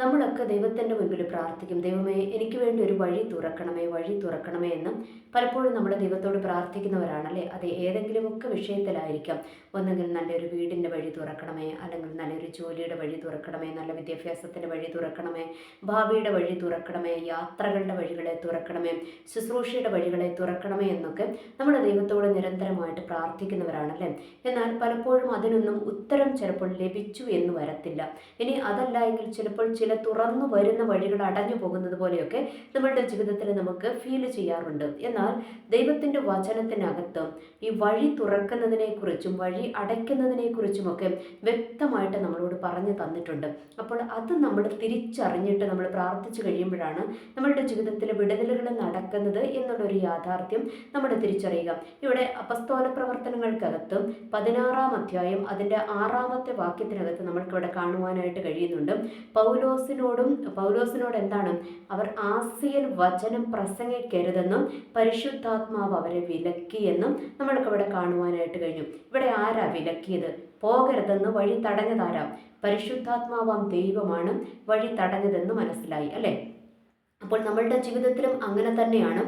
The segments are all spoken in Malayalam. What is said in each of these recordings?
നമ്മളൊക്കെ ദൈവത്തിന്റെ മുമ്പിൽ പ്രാർത്ഥിക്കും. ദൈവമേ എനിക്ക് വേണ്ടി ഒരു വഴി തുറക്കണമേ വഴി തുറക്കണമേ എന്നും പലപ്പോഴും നമ്മൾ ദൈവത്തോട് പ്രാർത്ഥിക്കുന്നവരാണല്ലേ? അത് ഏതെങ്കിലുമൊക്കെ വിഷയത്തിലായിരിക്കാം. ഒന്നെങ്കിൽ നല്ലൊരു വീടിന്റെ വഴി തുറക്കണമേ അല്ലെങ്കിൽ നല്ലൊരു ജോലിയുടെ വഴി തുറക്കണമേ നല്ല വിദ്യാഭ്യാസത്തിന്റെ വഴി തുറക്കണമേ ഭാവിയുടെ വഴി തുറക്കണമേ യാത്രകളുടെ വഴികളെ തുറക്കണമേ ശുശ്രൂഷയുടെ വഴികളെ തുറക്കണമേ എന്നൊക്കെ നമ്മൾ ദൈവത്തോട് നിരന്തരമായിട്ട് പ്രാർത്ഥിക്കുന്നവരാണല്ലേ? എന്നാൽ പലപ്പോഴും അതിനൊന്നും ഉത്തരം ചിലപ്പോൾ ലഭിച്ചു എന്ന് വരത്തില്ല. ഇനി അതല്ല എങ്കിൽ ചിലപ്പോൾ ചില തുറന്നു വരുന്ന വഴികൾ അടഞ്ഞു പോകുന്നത് പോലെയൊക്കെ നമ്മളുടെ ജീവിതത്തിൽ നമുക്ക് ഫീൽ ചെയ്യാറുണ്ട്. എന്നാൽ ദൈവത്തിന്റെ വചനത്തിനകത്ത് ഈ വഴി തുറക്കുന്നതിനെക്കുറിച്ചും വഴി അടയ്ക്കുന്നതിനെക്കുറിച്ചുമൊക്കെ വ്യക്തമായിട്ട് നമ്മളോട് പറഞ്ഞു തന്നിട്ടുണ്ട്. അപ്പോൾ അത് നമ്മൾ തിരിച്ചറിഞ്ഞിട്ട് നമ്മൾ പ്രാർത്ഥിച്ചു കഴിയുമ്പോഴാണ് നമ്മളുടെ ജീവിതത്തിൽ വിടുതലുകൾ നടക്കുന്നത് എന്നുള്ളൊരു യാഥാർത്ഥ്യം നമ്മൾ തിരിച്ചറിയുക. ഇവിടെ അപസ്തോല പ്രവർത്തനങ്ങൾക്കകത്ത് പതിനാറാം അധ്യായം അതിന്റെ ആറാമത്തെ വാക്യത്തിനകത്ത് നമ്മൾക്കിവിടെ കാണുവാനായിട്ട് കഴിയുന്നുണ്ട്. പൗലോസിനോടും പൗലോസിനോട് എന്താണ്? അവർ ആസിയൻ വചനം പ്രസംഗിക്കരുതെന്നും പരിശുദ്ധാത്മാവ് അവരെ വിലക്കിയെന്നും നമ്മൾക്കിവിടെ കാണുവാനായിട്ട് കഴിഞ്ഞു. ഇവിടെ ആരാ വിലക്കിയത്? പോകരുതെന്ന് വഴി തടഞ്ഞതാരാം? പരിശുദ്ധാത്മാവാം ദൈവമാണ് വഴി തടഞ്ഞതെന്ന് മനസ്സിലായി അല്ലേ? അപ്പോൾ നമ്മളുടെ ജീവിതത്തിലും അങ്ങനെ തന്നെയാണ്.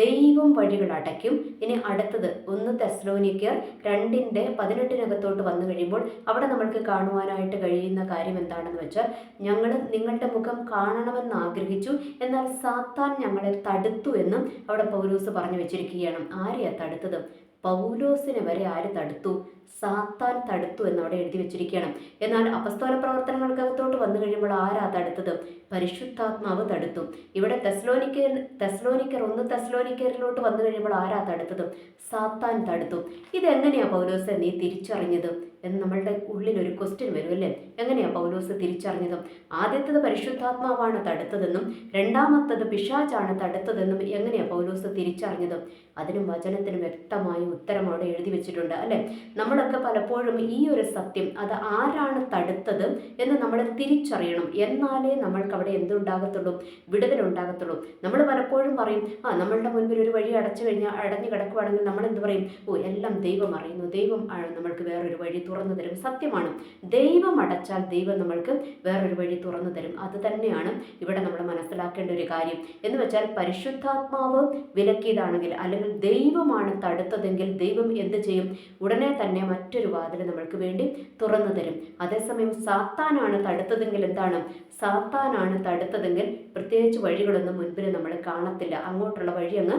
ദൈവം വഴികൾ അടയ്ക്കും. ഇനി അടുത്തത് ഒന്ന് തെസ്ലോനിക്കർ രണ്ടിന്റെ പതിനെട്ടിനകത്തോട്ട് വന്നു കഴിയുമ്പോൾ അവിടെ നമ്മൾക്ക് കാണുവാനായിട്ട് കഴിയുന്ന കാര്യം എന്താണെന്ന് വെച്ചാൽ ഞങ്ങൾ നിങ്ങളുടെ മുഖം കാണണമെന്ന് ആഗ്രഹിച്ചു എന്നാൽ സാത്താൻ ഞങ്ങളെ തടുത്തു എന്നും അവിടെ പൗലൂസ് പറഞ്ഞു വെച്ചിരിക്കുകയാണ്. ആരെയാണ് തടുത്തത്? പൗലോസിനെ വരെ ആര് തടുത്തു? സാത്താൻ തടുത്തു എന്ന് അവിടെ എഴുതി വെച്ചിരിക്കുകയാണ്. എന്നാൽ അപസ്തോല പ്രവർത്തനങ്ങൾക്കകത്തോട്ട് വന്നു കഴിയുമ്പോൾ ആരാ തടുത്തത്? പരിശുദ്ധാത്മാവ് തടുത്തു. ഇവിടെ തെസ്ലോനിക്കർ തെസ്ലോനിക്കർ ഒന്ന് തെസ്ലോനിക്കറിലോട്ട് വന്നു കഴിയുമ്പോൾ ആരാ തടുത്തത്? സാത്താൻ തടുത്തു. ഇതെങ്ങനെയാ പൗലോസ് നീ തിരിച്ചറിഞ്ഞത്? എന്ന് നമ്മളുടെ ഉള്ളിൽ ഒരു ക്വസ്റ്റ്യൻ വരും അല്ലേ? എങ്ങനെയാ പൗലോസ് തിരിച്ചറിഞ്ഞതും? ആദ്യത്തത് പരിശുദ്ധാത്മാവാണ് തടുത്തതെന്നും രണ്ടാമത്തത് പിശാചാണ് തടുത്തതെന്നും എങ്ങനെയാ പൗലോസ് തിരിച്ചറിഞ്ഞത്? അതിനും വചനത്തിനും വ്യക്തമായ ഉത്തരം അവിടെ എഴുതി വെച്ചിട്ടുണ്ട് അല്ലേ? നമ്മളൊക്കെ പലപ്പോഴും ഈ ഒരു സത്യം അത് ആരാണ് തടുത്തത് എന്ന് നമ്മൾ തിരിച്ചറിയണം. എന്നാലേ നമ്മൾക്ക് അവിടെ എന്തുണ്ടാകത്തുള്ളൂ? വിടുതലുണ്ടാകത്തുള്ളൂ. നമ്മൾ പലപ്പോഴും പറയും ആ നമ്മളുടെ മുൻപിൽ ഒരു വഴി അടച്ചു കഴിഞ്ഞാൽ അടഞ്ഞു കിടക്കുവാണെങ്കിൽ നമ്മൾ എന്ത് പറയും? ഓ എല്ലാം ദൈവം അറിയുന്നു. ദൈവം നമ്മൾക്ക് വേറൊരു വഴി തുറന്നു തരും. സത്യമാണ്. ദൈവം അടച്ചാൽ ദൈവം നമ്മൾക്ക് വേറൊരു വഴി തുറന്നു തരും. അത് തന്നെയാണ് ഇവിടെ നമ്മൾ മനസ്സിലാക്കേണ്ട ഒരു കാര്യം. എന്ന് വെച്ചാൽ പരിശുദ്ധാത്മാവ് വിലക്കിയതാണെങ്കിൽ അല്ലെങ്കിൽ ദൈവമാണ് തടുത്തതെങ്കിൽ ദൈവം എന്ത് ചെയ്യും? ഉടനെ തന്നെ മറ്റൊരു വാതിൽ നമ്മൾക്ക് വേണ്ടി തുറന്നു തരും. അതേസമയം സാത്താനാണ് തടുത്തതെങ്കിൽ എന്താണ്? സാത്താനാണ് തടുത്തതെങ്കിൽ പ്രത്യേകിച്ച് വഴികളൊന്നും മുൻപിൽ നമ്മൾ കാണത്തില്ല. അങ്ങോട്ടുള്ള വഴി അങ്ങ്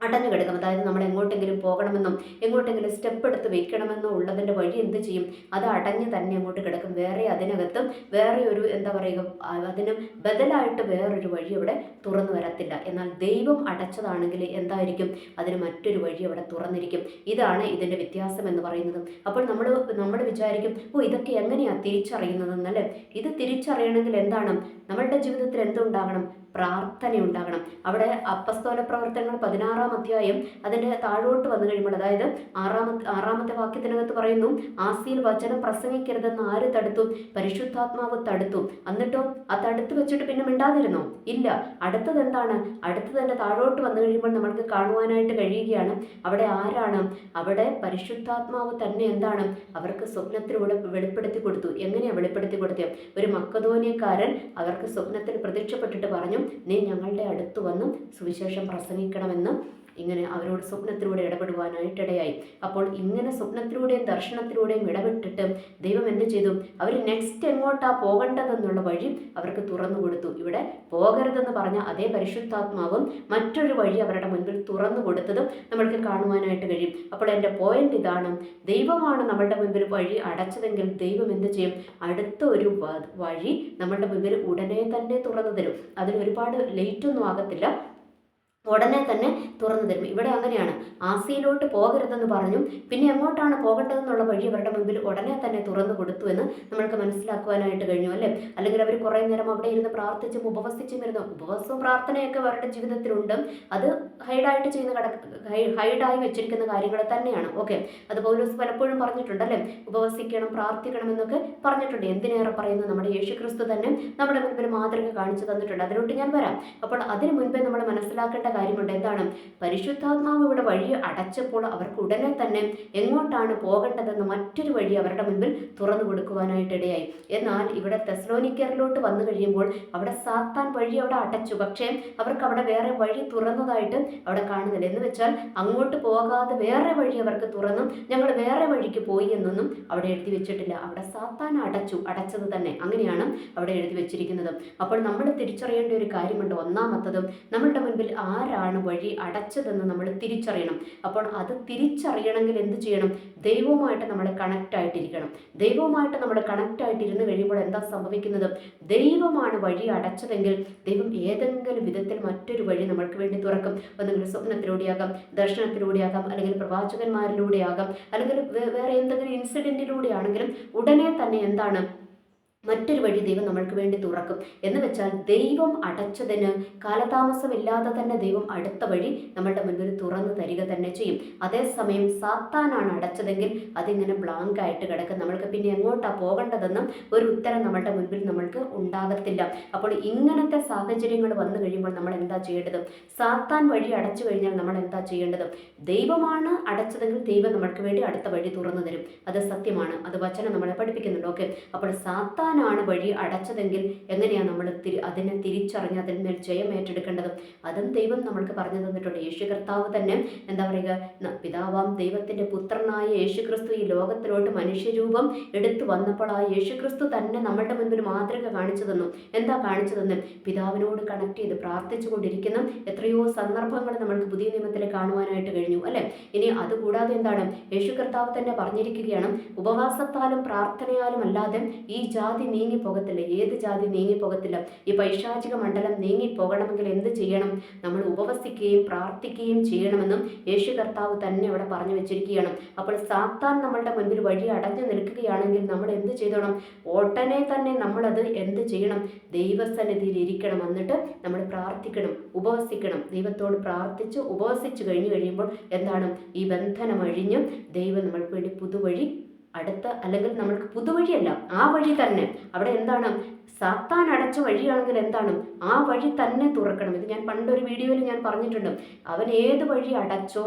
അടഞ്ഞു കിടക്കും. അതായത് നമ്മൾ എങ്ങോട്ടെങ്കിലും പോകണമെന്നും എങ്ങോട്ടെങ്കിലും സ്റ്റെപ്പ് എടുത്ത് വെക്കണമെന്നോ ഉള്ളതിന്റെ വഴി എന്ത് ചെയ്യും? അത് അടഞ്ഞ് തന്നെ അങ്ങോട്ട് കിടക്കും. വേറെ അതിനകത്തും വേറെ ഒരു എന്താ പറയുക അതിന് ബദലായിട്ട് വേറൊരു വഴി അവിടെ തുറന്നു വരത്തില്ല. എന്നാൽ ദൈവം അടച്ചതാണെങ്കിൽ എന്തായിരിക്കും? അതിന് മറ്റൊരു വഴി അവിടെ തുറന്നിരിക്കും. ഇതാണ് ഇതിന്റെ വ്യത്യാസം എന്ന് പറയുന്നത്. അപ്പോൾ നമ്മൾ നമ്മൾ വിചാരിക്കും ഓ ഇതൊക്കെ എങ്ങനെയാണ് തിരിച്ചറിയുന്നതെന്നല്ലേ ഇത് തിരിച്ചറിയണമെങ്കിൽ എന്താണ്? നമ്മളുടെ ജീവിതത്തിൽ എന്തുണ്ടാകണം? പ്രാർത്ഥന ഉണ്ടാകണം അവിടെ അപ്പസ്തോല പ്രവർത്തനങ്ങൾ പതിനാറാം അധ്യായം അതിന്റെ താഴോട്ട് വന്നു കഴിയുമ്പോൾ അതായത് ആറാമത്തെ ആറാമത്തെ വാക്യത്തിനകത്ത് പറയുന്നു ആസിയിൽ വചനം പ്രസംഗിക്കരുതെന്ന് ആര് തടുത്തു? പരിശുദ്ധാത്മാവ് തടുത്തു. എന്നിട്ടോ ആ തടുത്ത് വെച്ചിട്ട് പിന്നെ മിണ്ടാതിരുന്നോ? ഇല്ല. അടുത്തത് എന്താണ്? അടുത്തത് തന്നെ താഴോട്ട് വന്നു കഴിയുമ്പോൾ നമ്മൾക്ക് കാണുവാനായിട്ട് കഴിയുകയാണ്. അവിടെ ആരാണ്? അവിടെ പരിശുദ്ധാത്മാവ് തന്നെ എന്താണ്? അവർക്ക് സ്വപ്നത്തിലൂടെ വെളിപ്പെടുത്തി കൊടുത്തു. എങ്ങനെയാണ് വെളിപ്പെടുത്തി കൊടുത്തത്? ഒരു മക്കതോനിയക്കാരൻ അവർക്ക് സ്വപ്നത്തിൽ പ്രത്യക്ഷപ്പെട്ടിട്ട് പറഞ്ഞു നീ ഞങ്ങളുടെ അടുത്ത് വന്നും സുവിശേഷം പ്രസംഗിക്കണമെന്ന് ഇങ്ങനെ അവരോട് സ്വപ്നത്തിലൂടെ ഇടപെടുവാനായിട്ടിടയായി. അപ്പോൾ ഇങ്ങനെ സ്വപ്നത്തിലൂടെയും ദർശനത്തിലൂടെയും ഇടപെട്ടിട്ട് ദൈവം എന്ത് ചെയ്തു? അവർ നെക്സ്റ്റ് എങ്ങോട്ടാ പോകേണ്ടതെന്നുള്ള വഴി അവർക്ക് തുറന്നു കൊടുത്തു. ഇവിടെ പോകരുതെന്ന് പറഞ്ഞ അതേ പരിശുദ്ധാത്മാവും മറ്റൊരു വഴി അവരുടെ മുൻപിൽ തുറന്നു കൊടുത്തതും നമ്മൾക്ക് കാണുവാനായിട്ട് കഴിയും. അപ്പോൾ എന്റെ പോയിന്റ് ഇതാണ്. ദൈവമാണ് നമ്മളുടെ മുൻപിൽ വഴി അടച്ചതെങ്കിൽ ദൈവം എന്ത് ചെയ്യും? അടുത്ത ഒരു വഴി നമ്മളുടെ മുൻപിൽ ഉടനെ തന്നെ തുറന്നു തരും. അതിന് ഒരുപാട് ലേറ്റ് ഒന്നും ആകത്തില്ല. ഉടനെ തന്നെ തുറന്നു തരും. ഇവിടെ അങ്ങനെയാണ്. ആസിയിലോട്ട് പോകരുതെന്ന് പറഞ്ഞു പിന്നെ എങ്ങോട്ടാണ് പോകേണ്ടതെന്നുള്ള വഴി അവരുടെ മുമ്പിൽ ഉടനെ തന്നെ തുറന്നു കൊടുത്തു എന്ന് നമ്മൾക്ക് മനസ്സിലാക്കുവാനായിട്ട് കഴിഞ്ഞു അല്ലേ? അല്ലെങ്കിൽ അവർ കുറേ നേരം അവിടെ ഇരുന്ന് പ്രാർത്ഥിച്ചും ഉപവസിച്ചും ഇരുന്നു. ഉപവസവും പ്രാർത്ഥനയൊക്കെ അവരുടെ ജീവിതത്തിലുണ്ട്. അത് ഹൈഡായിട്ട് ചെയ്യുന്ന കട ഹൈഡായി വെച്ചിരിക്കുന്ന കാര്യങ്ങൾ തന്നെയാണ്. ഓക്കെ. അത് പൗലോസ് പലപ്പോഴും പറഞ്ഞിട്ടുണ്ട് അല്ലേ? ഉപവസിക്കണം പ്രാർത്ഥിക്കണം എന്നൊക്കെ പറഞ്ഞിട്ടുണ്ട്. എന്തിനേറെ പറയുന്നത് നമ്മുടെ യേശു ക്രിസ്തു തന്നെ നമ്മുടെ മുൻപിൽ മാതൃക കാണിച്ചു തന്നിട്ടുണ്ട്. അതിലോട്ട് ഞാൻ വരാം. അപ്പോൾ അതിനു മുൻപേ നമ്മൾ മനസ്സിലാക്കേണ്ട കാര്യമുണ്ട്. എന്താണ്? പരിശുദ്ധാത്മാവ് ഇവിടെ വഴി അടച്ചപ്പോൾ അവർക്ക് ഉടനെ തന്നെ എങ്ങോട്ടാണ് പോകേണ്ടതെന്ന് മറ്റൊരു വഴി അവരുടെ മുൻപിൽ തുറന്നു കൊടുക്കുവാനായിട്ട് ഇടയായി എന്നാൽ ഇവിടെ തെസ്ലോനിക്കറിലോട്ട് വന്നു കഴിയുമ്പോൾ അവിടെ സാത്താൻ വഴി അവിടെ അടച്ചു. പക്ഷേ അവർക്ക് അവിടെ വേറെ വഴി തുറന്നതായിട്ട് അവിടെ കാണുന്നില്ല. എന്ന് വെച്ചാൽ അങ്ങോട്ട് പോകാതെ വേറെ വഴി അവർക്ക് തുറന്നു. ഞങ്ങൾ വേറെ വഴിക്ക് പോയി എന്നൊന്നും അവിടെ എഴുതി വെച്ചിട്ടില്ല. അവിടെ സാത്താൻ അടച്ചു. അടച്ചത് തന്നെ. അങ്ങനെയാണ് അവിടെ എഴുതി വെച്ചിരിക്കുന്നത്. അപ്പോൾ നമ്മൾ തിരിച്ചറിയേണ്ട ഒരു കാര്യമുണ്ട്. ഒന്നാമത്തതും നമ്മളുടെ മുൻപിൽ ആരാണ് വഴി അടച്ചതെന്ന് നമ്മൾ തിരിച്ചറിയണം. അപ്പോൾ അത് തിരിച്ചറിയണമെങ്കിൽ എന്ത് ചെയ്യണം? ദൈവവുമായിട്ട് നമ്മൾ കണക്റ്റ് ആയിട്ടിരിക്കണം. ദൈവവുമായിട്ട് നമ്മൾ കണക്റ്റ് ആയിട്ടിരുന്ന് കഴിയുമ്പോൾ എന്താ സംഭവിക്കുന്നത്? ദൈവമാണ് വഴി അടച്ചതെങ്കിൽ ദൈവം ഏതെങ്കിലും വിധത്തിൽ മറ്റൊരു വഴി നമ്മൾക്ക് വേണ്ടി തുറക്കും. ഒന്നെങ്കിൽ സ്വപ്നത്തിലൂടെയാകാം ദർശനത്തിലൂടെയാകാം അല്ലെങ്കിൽ പ്രവാചകന്മാരിലൂടെയാകാം അല്ലെങ്കിൽ വേറെ എന്തെങ്കിലും ഇൻസിഡന്റിലൂടെ ആണെങ്കിലും ഉടനെ തന്നെ എന്താണ്? മറ്റൊരു വഴി ദൈവം നമ്മൾക്ക് വേണ്ടി തുറക്കും. എന്ന് വെച്ചാൽ ദൈവം അടച്ചതിന് കാലതാമസമില്ലാതെ തന്നെ ദൈവം അടുത്ത വഴി നമ്മളുടെ മുൻപിൽ തുറന്നു തരിക തന്നെ ചെയ്യും. അതേസമയം സാത്താനാണ് അടച്ചതെങ്കിൽ അതിങ്ങനെ ബ്ലാങ്ക് ആയിട്ട് കിടക്കും. നമ്മൾക്ക് പിന്നെ എങ്ങോട്ടാണ് പോകേണ്ടതെന്നും ഒരു ഉത്തരം നമ്മളുടെ മുൻപിൽ നമ്മൾക്ക് ഉണ്ടാകത്തില്ല. അപ്പോൾ ഇങ്ങനത്തെ സാഹചര്യങ്ങൾ വന്നു കഴിയുമ്പോൾ നമ്മൾ എന്താ ചെയ്യേണ്ടത്? സാത്താൻ വഴി അടച്ചു കഴിഞ്ഞാൽ നമ്മൾ എന്താ ചെയ്യേണ്ടത്? ദൈവമാണ് അടച്ചതെങ്കിൽ ദൈവം നമ്മൾക്ക് വേണ്ടി അടുത്ത വഴി തുറന്നു തരും. അത് സത്യമാണ്. അത് വചനം നമ്മളെ പഠിപ്പിക്കുന്നുണ്ട്. ഓക്കെ. അപ്പോൾ സാത്താൻ സാത്താനാണ് വഴി അടച്ചതെങ്കിൽ എങ്ങനെയാണ് നമ്മൾ തിരി അതിനെ തിരിച്ചറിഞ്ഞ് അതിന്മേൽ ജയം ഏറ്റെടുക്കേണ്ടത്? അതും ദൈവം നമ്മൾക്ക് പറഞ്ഞു തന്നിട്ടുണ്ട്. യേശു കർത്താവ് തന്നെ എന്താ പറയുക പിതാവാം ദൈവത്തിന്റെ പുത്രനായ യേശു ക്രിസ്തു ഈ ലോകത്തിലോട്ട് മനുഷ്യരൂപം എടുത്തു വന്നപ്പോൾ ആ യേശു ക്രിസ്തു തന്നെ നമ്മളുടെ മുൻപിൽ മാതൃക കാണിച്ചു തന്നു എന്താ കാണിച്ചു തന്നെ പിതാവിനോട് കണക്ട് ചെയ്ത് പ്രാർത്ഥിച്ചു കൊണ്ടിരിക്കുന്ന എത്രയോ സന്ദർഭങ്ങൾ നമ്മൾക്ക് പുതിയ നിയമത്തിൽ കാണുവാനായിട്ട് കഴിഞ്ഞു അല്ലെ? ഇനി അതുകൂടാതെ എന്താണ്? യേശു കർത്താവ് തന്നെ പറഞ്ഞിരിക്കുകയാണ് ഉപവാസത്താലും പ്രാർത്ഥനയാലും അല്ലാതെ ഈ ജാതി നീങ്ങിപ്പോകത്തില്ല. ഏത് ജാതി നീങ്ങിപ്പോകത്തില്ല. ഈ പൈശാചിക മണ്ഡലം നീങ്ങി നീങ്ങിപ്പോകണമെങ്കിൽ എന്ത് ചെയ്യണം? നമ്മൾ ഉപവസിക്കുകയും പ്രാർത്ഥിക്കുകയും ചെയ്യണമെന്നും യേശു കർത്താവ് തന്നെ ഇവിടെ പറഞ്ഞു വെച്ചിരിക്കുകയാണ്. അപ്പോൾ സാത്താൻ നമ്മളുടെ മുൻപിൽ വഴി അടഞ്ഞു നിൽക്കുകയാണെങ്കിൽ നമ്മൾ എന്ത് ചെയ്തോണം? ഓട്ടനെ തന്നെ നമ്മളത് എന്ത് ചെയ്യണം? ദൈവസന്നിധിയിൽ ഇരിക്കണം. എന്നിട്ട് നമ്മൾ പ്രാർത്ഥിക്കണം ഉപവസിക്കണം. ദൈവത്തോട് പ്രാർത്ഥിച്ച് ഉപവസിച്ച് കഴിഞ്ഞു കഴിയുമ്പോൾ എന്താണ്? ഈ ബന്ധനം അഴിഞ്ഞും ദൈവം നമ്മൾക്ക് വേണ്ടി പുതുവഴി അടുത്ത അല്ലെങ്കിൽ നമ്മൾക്ക് പുതുവഴിയല്ല ആ വഴി തന്നെ. അവിടെ എന്താണ്? സാത്താൻ അടച്ച വഴിയാണെങ്കിൽ എന്താണ്? ആ വഴി തന്നെ തുറക്കണം. ഇത് ഞാൻ പണ്ടൊരു വീഡിയോയിൽ ഞാൻ പറഞ്ഞിട്ടുണ്ട്. അവൻ ഏത് വഴി അടച്ചോ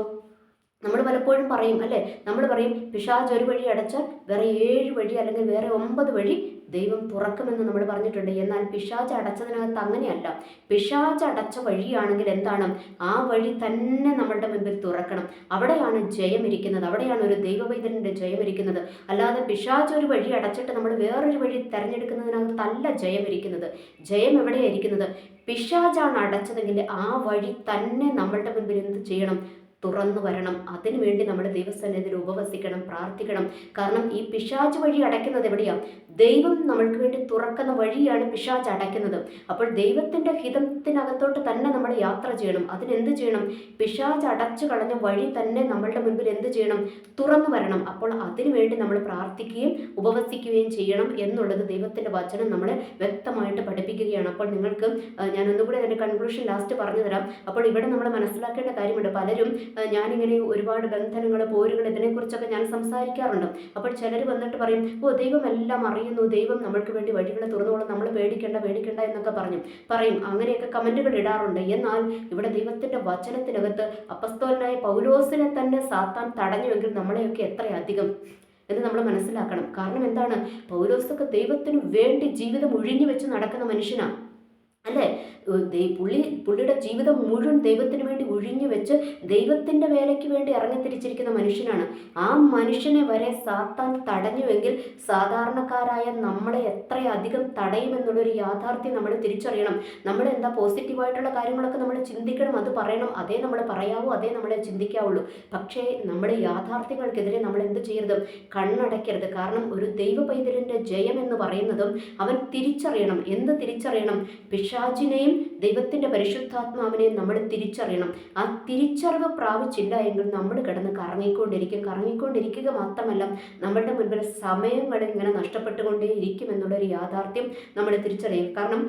നമ്മൾ പലപ്പോഴും പറയും അല്ലേ? നമ്മൾ പറയും പിശാജ് ഒരു വഴി അടച്ചാൽ വേറെ ഏഴ് വഴി അല്ലെങ്കിൽ വേറെ ഒമ്പത് വഴി ദൈവം തുറക്കുമെന്ന് നമ്മൾ പറഞ്ഞിട്ടുണ്ട്. എന്നാൽ പിശാച്ച് അടച്ചതിനകത്ത് അങ്ങനെയല്ല. പിശാച്ച് അടച്ച വഴിയാണെങ്കിൽ എന്താണ്? ആ വഴി തന്നെ നമ്മളുടെ മുൻപിൽ തുറക്കണം. അവിടെയാണ് ജയം ഇരിക്കുന്നത്. അവിടെയാണ് ഒരു ദൈവവൈദ്യന്റെ ജയം ഇരിക്കുന്നത്. അല്ലാതെ പിശാച്ച് ഒരു വഴി അടച്ചിട്ട് നമ്മൾ വേറൊരു വഴി തിരഞ്ഞെടുക്കുന്നതിനകത്തല്ല ജയം ഇരിക്കുന്നത്. ജയം എവിടെയാണ് പിശാജാണ് അടച്ചതെങ്കിൽ ആ വഴി തന്നെ നമ്മളുടെ മുൻപിൽ എന്ത് ചെയ്യണം? തുറന്നു വരണം. അതിനുവേണ്ടി നമ്മൾ ദൈവസന്നിധിയിൽ ഉപവസിക്കണം പ്രാർത്ഥിക്കണം. കാരണം ഈ പിശാച് വഴി അടയ്ക്കുന്നത് എവിടെയാണ് ദൈവം നമ്മൾക്ക് വേണ്ടി തുറക്കുന്ന വഴിയാണ് പിശാച് അടയ്ക്കുന്നത്. അപ്പോൾ ദൈവത്തിന്റെ ഹിതത്തിനകത്തോട്ട് തന്നെ നമ്മൾ യാത്ര ചെയ്യണം. അതിനെന്ത് ചെയ്യണം? പിശാച് അടച്ചു കളഞ്ഞ വഴി തന്നെ നമ്മളുടെ മുൻപിൽ എന്ത് ചെയ്യണം? തുറന്നു വരണം. അപ്പോൾ അതിനുവേണ്ടി നമ്മൾ പ്രാർത്ഥിക്കുകയും ഉപവസിക്കുകയും ചെയ്യണം എന്നുള്ളത് ദൈവത്തിന്റെ വചനം നമ്മൾ വ്യക്തമായിട്ട് പഠിപ്പിക്കുകയാണ്. അപ്പോൾ നിങ്ങൾക്ക് ഞാൻ ഒന്നുകൂടി അതിന്റെ കൺക്ലൂഷൻ ലാസ്റ്റ് പറഞ്ഞു തരാം അപ്പോൾ ഇവിടെ നമ്മൾ മനസ്സിലാക്കേണ്ട കാര്യമുണ്ട്. പലരും ഞാനിങ്ങനെ ഒരുപാട് ബന്ധനങ്ങൾ പോരുകൾ ഇതിനെക്കുറിച്ചൊക്കെ ഞാൻ സംസാരിക്കാറുണ്ട്. അപ്പോൾ ചിലർ വന്നിട്ട് പറയും ഓ ദൈവം എല്ലാം അറിയുന്നു. ദൈവം നമ്മൾക്ക് വേണ്ടി വഴികൾ തുറന്നോളും. നമ്മൾ പേടിക്കേണ്ട പേടിക്കേണ്ട എന്നൊക്കെ പറഞ്ഞു. പറയും. അങ്ങനെയൊക്കെ കമന്റുകൾ ഇടാറുണ്ട്. എന്നാൽ ഇവിടെ ദൈവത്തിന്റെ വചനത്തിനകത്ത് അപ്പസ്തോലനായ പൗലോസിനെ തന്നെ സാത്താൻ തടഞ്ഞുവെങ്കിൽ നമ്മളെയൊക്കെ എത്രയധികം എന്ന് നമ്മൾ മനസ്സിലാക്കണം. കാരണം എന്താണ്? പൗലോസൊക്കെ ദൈവത്തിന് വേണ്ടി ജീവിതം ഒഴിഞ്ഞു വെച്ച് നടക്കുന്ന മനുഷ്യനാണ് അല്ലേ? പുള്ളി പുള്ളിയുടെ ജീവിതം മുഴുവൻ ദൈവത്തിന് വേണ്ടി ഒഴിഞ്ഞു വെച്ച് ദൈവത്തിന്റെ വേലയ്ക്ക് വേണ്ടി ഇറങ്ങിത്തിരിച്ചിരിക്കുന്ന മനുഷ്യനാണ്. ആ മനുഷ്യനെ വരെ സാത്താൻ തടഞ്ഞുവെങ്കിൽ സാധാരണക്കാരായ നമ്മളെ എത്രയധികം തടയുമെന്നുള്ളൊരു യാഥാർത്ഥ്യം നമ്മൾ തിരിച്ചറിയണം. നമ്മൾ എന്താ പോസിറ്റീവായിട്ടുള്ള കാര്യങ്ങളൊക്കെ നമ്മൾ ചിന്തിക്കണം അത് പറയണം. അതേ നമ്മൾ പറയാവൂ അതേ നമ്മളെ ചിന്തിക്കാവുള്ളൂ. പക്ഷേ നമ്മുടെ യാഥാർത്ഥ്യങ്ങൾക്കെതിരെ നമ്മൾ എന്ത് ചെയ്യരുത്? കണ്ണടയ്ക്കരുത്. കാരണം ഒരു ദൈവ പൈതലിന്റെ ജയം എന്ന് പറയുന്നതും അവൻ തിരിച്ചറിയണം. എന്ത് തിരിച്ചറിയണം? പിശാചിനെയും ദൈവത്തിന്റെ പരിശുദ്ധാത്മാവിനെ നമ്മൾ തിരിച്ചറിയണം. ആ തിരിച്ചറിവ് പ്രാപിച്ചില്ല എങ്കിൽ നമ്മൾ കിടന്ന് കറങ്ങിക്കൊണ്ടിരിക്കും. കറങ്ങിക്കൊണ്ടിരിക്കുക മാത്രമല്ല നമ്മളുടെ മുൻപിൽ സമയങ്ങൾ ഇങ്ങനെ നഷ്ടപ്പെട്ടുകൊണ്ടേ ഇരിക്കും എന്നുള്ളൊരു യാഥാർത്ഥ്യം നമ്മൾ തിരിച്ചറിയും കാരണം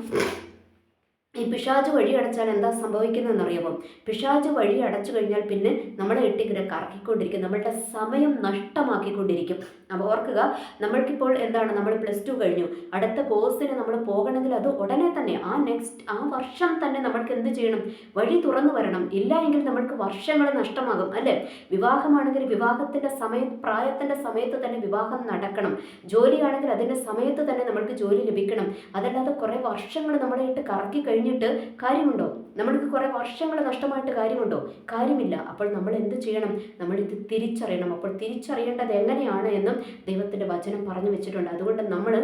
ഈ പിശാജ് വഴി അടച്ചാൽ എന്താ സംഭവിക്കുന്നതെന്ന് അറിയാമോ പിശാജ് വഴി അടച്ചു കഴിഞ്ഞാൽ പിന്നെ നമ്മളെ ഇട്ടിങ്ങനെ കറക്കിക്കൊണ്ടിരിക്കും. നമ്മളുടെ സമയം നഷ്ടമാക്കിക്കൊണ്ടിരിക്കും. അപ്പോൾ ഓർക്കുക നമ്മൾക്കിപ്പോൾ എന്താണ്? നമ്മൾ പ്ലസ് ടു കഴിഞ്ഞു. അടുത്ത കോഴ്സിന് നമ്മൾ പോകണമെങ്കിൽ അത് ഉടനെ തന്നെ ആ നെക്സ്റ്റ് ആ വർഷം തന്നെ നമ്മൾക്ക് എന്ത് ചെയ്യണം? വഴി തുറന്നു വരണം. ഇല്ല എങ്കിൽ നമ്മൾക്ക് വർഷങ്ങൾ നഷ്ടമാകും അല്ലേ? വിവാഹമാണെങ്കിൽ വിവാഹത്തിന്റെ സമയ പ്രായത്തിന്റെ സമയത്ത് തന്നെ വിവാഹം നടക്കണം. ജോലിയാണെങ്കിൽ അതിന്റെ സമയത്ത് തന്നെ നമ്മൾക്ക് ജോലി ലഭിക്കണം. അതല്ലാതെ കുറേ വർഷങ്ങൾ നമ്മളെ ഇട്ട് കറക്കി കഴിഞ്ഞിട്ട് കാര്യമുണ്ടോ? നമ്മൾക്ക് കുറേ വർഷങ്ങൾ നഷ്ടമായിട്ട് കാര്യമുണ്ടോ? കാര്യമില്ല. അപ്പോൾ നമ്മൾ എന്ത് ചെയ്യണം? നമ്മൾ ഇത് തിരിച്ചറിയണം. അപ്പോൾ തിരിച്ചറിയേണ്ടത് എങ്ങനെയാണ് എന്നും ദൈവത്തിന്റെ വചനം പറഞ്ഞു വെച്ചിട്ടുണ്ട്. അതുകൊണ്ട് നമ്മൾ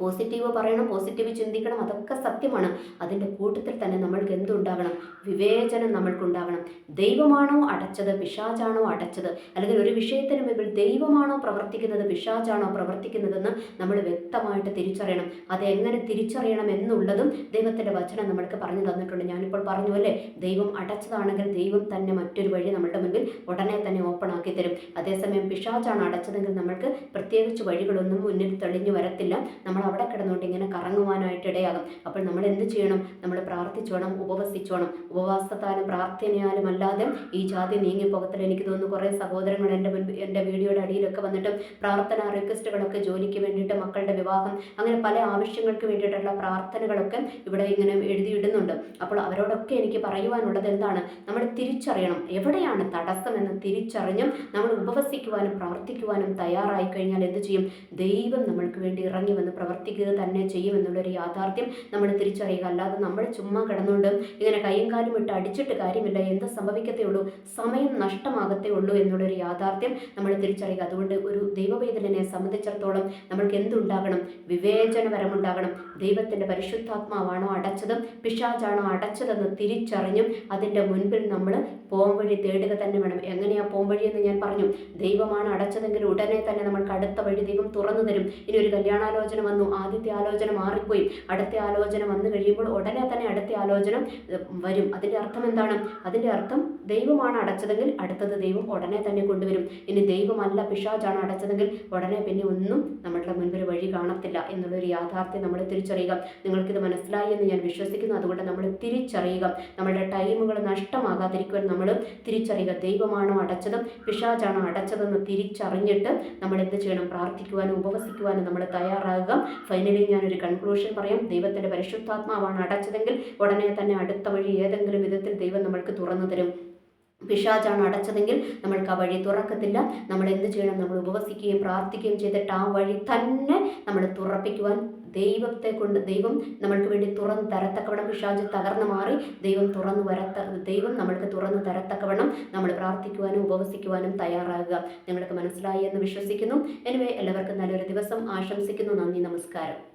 പോസിറ്റീവ് പറയണം പോസിറ്റീവ് ചിന്തിക്കണം അതൊക്കെ സത്യമാണ്. അതിന്റെ കൂട്ടത്തിൽ തന്നെ നമ്മൾക്ക് എന്തുണ്ടാകണം? വിവേചനം നമ്മൾക്കുണ്ടാകണം. ദൈവമാണോ അടച്ചത് പിശാചാണോ അടച്ചത്? അല്ലെങ്കിൽ ഒരു വിഷയത്തിന് മുമ്പിൽ ദൈവമാണോ പ്രവർത്തിക്കുന്നത് പിശാചാണോ പ്രവർത്തിക്കുന്നതെന്ന് നമ്മൾ വ്യക്തമായിട്ട് തിരിച്ചറിയണം. അത് എങ്ങനെ തിരിച്ചറിയണം എന്നുള്ളതും ദൈവത്തിന്റെ വചനം നമ്മൾക്ക് പറഞ്ഞു തന്നിട്ടുണ്ട്. ഞാനിപ്പോൾ പറഞ്ഞു അല്ലേ? ദൈവം അടച്ചതാണെങ്കിൽ ദൈവം തന്നെ മറ്റൊരു വഴി നമ്മളുടെ മുമ്പിൽ ഉടനെ തന്നെ ഓപ്പൺ ആക്കി തരും. അതേസമയം പിശാചാണ് അടച്ചതെങ്കിൽ നമ്മൾക്ക് പ്രത്യേകിച്ച് വഴികളൊന്നും മുന്നിൽ തെളിഞ്ഞു വരത്തില്ല. നമ്മൾ അവിടെ കിടന്നുകൊണ്ട് ഇങ്ങനെ കറങ്ങുവാനായിട്ട് ഇടയാകും അപ്പോൾ നമ്മൾ എന്ത് ചെയ്യണം? നമ്മൾ പ്രാർത്ഥിച്ചോണം ഉപവസിച്ചോണം. ഉപവാസത്താലും പ്രാർത്ഥനയാലും അല്ലാതെ ഈ ജാതി നീങ്ങിപ്പോകത്തില്ല. എനിക്ക് തോന്നുന്നു കുറേ സഹോദരങ്ങൾ എന്റെ മുൻപ് എന്റെ വീഡിയോയുടെ അടിയിലൊക്കെ വന്നിട്ട് പ്രാർത്ഥന റിക്വസ്റ്റുകളൊക്കെ ജോലിക്ക് വേണ്ടിയിട്ട് മക്കളുടെ വിവാഹം അങ്ങനെ പല ആവശ്യങ്ങൾക്ക് വേണ്ടിയിട്ടുള്ള പ്രാർത്ഥനകളൊക്കെ ഇവിടെ ഇങ്ങനെ എഴുതിയിടുന്നുണ്ട്. അപ്പോൾ അവരോടൊക്കെ എനിക്ക് പറയുവാനുള്ളത് എന്താണ്? നമ്മൾ തിരിച്ചറിയണം. എവിടെയാണ് തടസ്സമെന്ന് തിരിച്ചറിഞ്ഞും നമ്മൾ ഉപവസിക്കുവാനും പ്രാർത്ഥിക്കുവാനും തയ്യാറായി കഴിഞ്ഞാൽ എന്ത് ചെയ്യും? ദൈവം നമ്മൾക്ക് വേണ്ടി ഇറങ്ങി വന്ന് പ്രവർത്തിക്കുക തന്നെ ചെയ്യുമെന്നുള്ളൊരു യാഥാർത്ഥ്യം നമ്മൾ തിരിച്ചറിയുക. അല്ലാതെ നമ്മൾ ചുമ്മാ കിടന്നുകൊണ്ട് ഇങ്ങനെ കൈയും കാലും ഇട്ട് അടിച്ചിട്ട് കാര്യമില്ല. എന്ത് സംഭവിക്കത്തേ ഉള്ളൂ? സമയം നഷ്ടമാകത്തേ ഉള്ളൂ എന്നുള്ളൊരു യാഥാർത്ഥ്യം നമ്മൾ തിരിച്ചറിയുക. അതുകൊണ്ട് ഒരു ദൈവവേദനെ സംബന്ധിച്ചിടത്തോളം നമ്മൾക്ക് എന്തുണ്ടാകണം? വിവേചനപരമുണ്ടാകണം. ദൈവത്തിന്റെ പരിശുദ്ധാത്മാവാണോ അടച്ചതും പിശാചാണോ അടച്ചതെന്ന് തിരിച്ചറിഞ്ഞും അതിന്റെ മുൻപിൽ നമ്മൾ പോംവഴി തേടുക തന്നെ വേണം. എങ്ങനെയാ പോംവഴി എന്ന് ഞാൻ പറഞ്ഞു. ദൈവമാണ് അടച്ചതെങ്കിൽ ഉടനെ തന്നെ നമ്മൾക്ക് അടുത്ത വഴി ദൈവം തുറന്നു തരും. ഇനി ഒരു കല്യാണാലോചന ആദ്യത്തെ ആലോചന മാറിപ്പോയി. അടുത്ത ആലോചന വന്നു കഴിയുമ്പോൾ ഉടനെ തന്നെ അടുത്ത ആലോചന വരും. അതിന്റെ അർത്ഥം എന്താണ്? അതിന്റെ അർത്ഥം ദൈവമാണ് അടച്ചതെങ്കിൽ അടുത്തത് ദൈവം ഉടനെ തന്നെ കൊണ്ടുവരും. ഇനി ദൈവമല്ല പിശാചാണ് അടച്ചതെങ്കിൽ ഉടനെ പിന്നെ ഒന്നും നമ്മളുടെ മുൻപിൽ വഴി കാണത്തില്ല എന്നുള്ളൊരു യാഥാർത്ഥ്യം നമ്മൾ തിരിച്ചറിയുക. നിങ്ങൾക്കിത് മനസ്സിലായി എന്ന് ഞാൻ വിശ്വസിക്കുന്നു. അതുകൊണ്ട് നമ്മൾ തിരിച്ചറിയുക. നമ്മളുടെ ടൈമുകൾ നഷ്ടമാകാതിരിക്കുവാൻ നമ്മൾ തിരിച്ചറിയുക. ദൈവമാണോ അടച്ചതും പിഷാജാണോ അടച്ചതെന്ന് തിരിച്ചറിഞ്ഞിട്ട് നമ്മൾ എന്ത് ചെയ്യണം? പ്രാർത്ഥിക്കുവാനും ഉപവസിക്കുവാനും നമ്മൾ തയ്യാറാകുക. ഫൈനലി ഞാനൊരു കൺക്ലൂഷൻ പറയാം. ദൈവത്തിന്റെ പരിശുദ്ധാത്മാവാണ് അടച്ചതെങ്കിൽ ഉടനെ തന്നെ അടുത്ത വഴി ഏതെങ്കിലും വിധത്തിൽ ദൈവം നമ്മൾക്ക് തുറന്നു തരും. പിശാചാണ് അടച്ചതെങ്കിൽ നമ്മൾക്ക് ആ വഴി തുറക്കത്തില്ല. നമ്മൾ എന്ത് ചെയ്യണം? നമ്മൾ ഉപവസിക്കുകയും പ്രാർത്ഥിക്കുകയും ചെയ്തിട്ട് ആ വഴി തന്നെ നമ്മൾ തുറപ്പിക്കുവാൻ ദൈവത്തെ കൊണ്ട് ദൈവം നമ്മൾക്ക് വേണ്ടി തുറന്ന് തരത്തക്കവണ്ണം പിശാജ് തകർന്നു മാറി ദൈവം തുറന്നു വരത്ത ദൈവം നമ്മൾക്ക് തുറന്ന് തരത്തക്കവണ്ണം നമ്മൾ പ്രാർത്ഥിക്കുവാനും ഉപവസിക്കുവാനും തയ്യാറാകുക. നിങ്ങൾക്ക് മനസ്സിലായി എന്ന് വിശ്വസിക്കുന്നു. എനിവേ എല്ലാവർക്കും നല്ലൊരു ദിവസം. ആശംസിക്കുന്നു. നന്ദി നമസ്കാരം.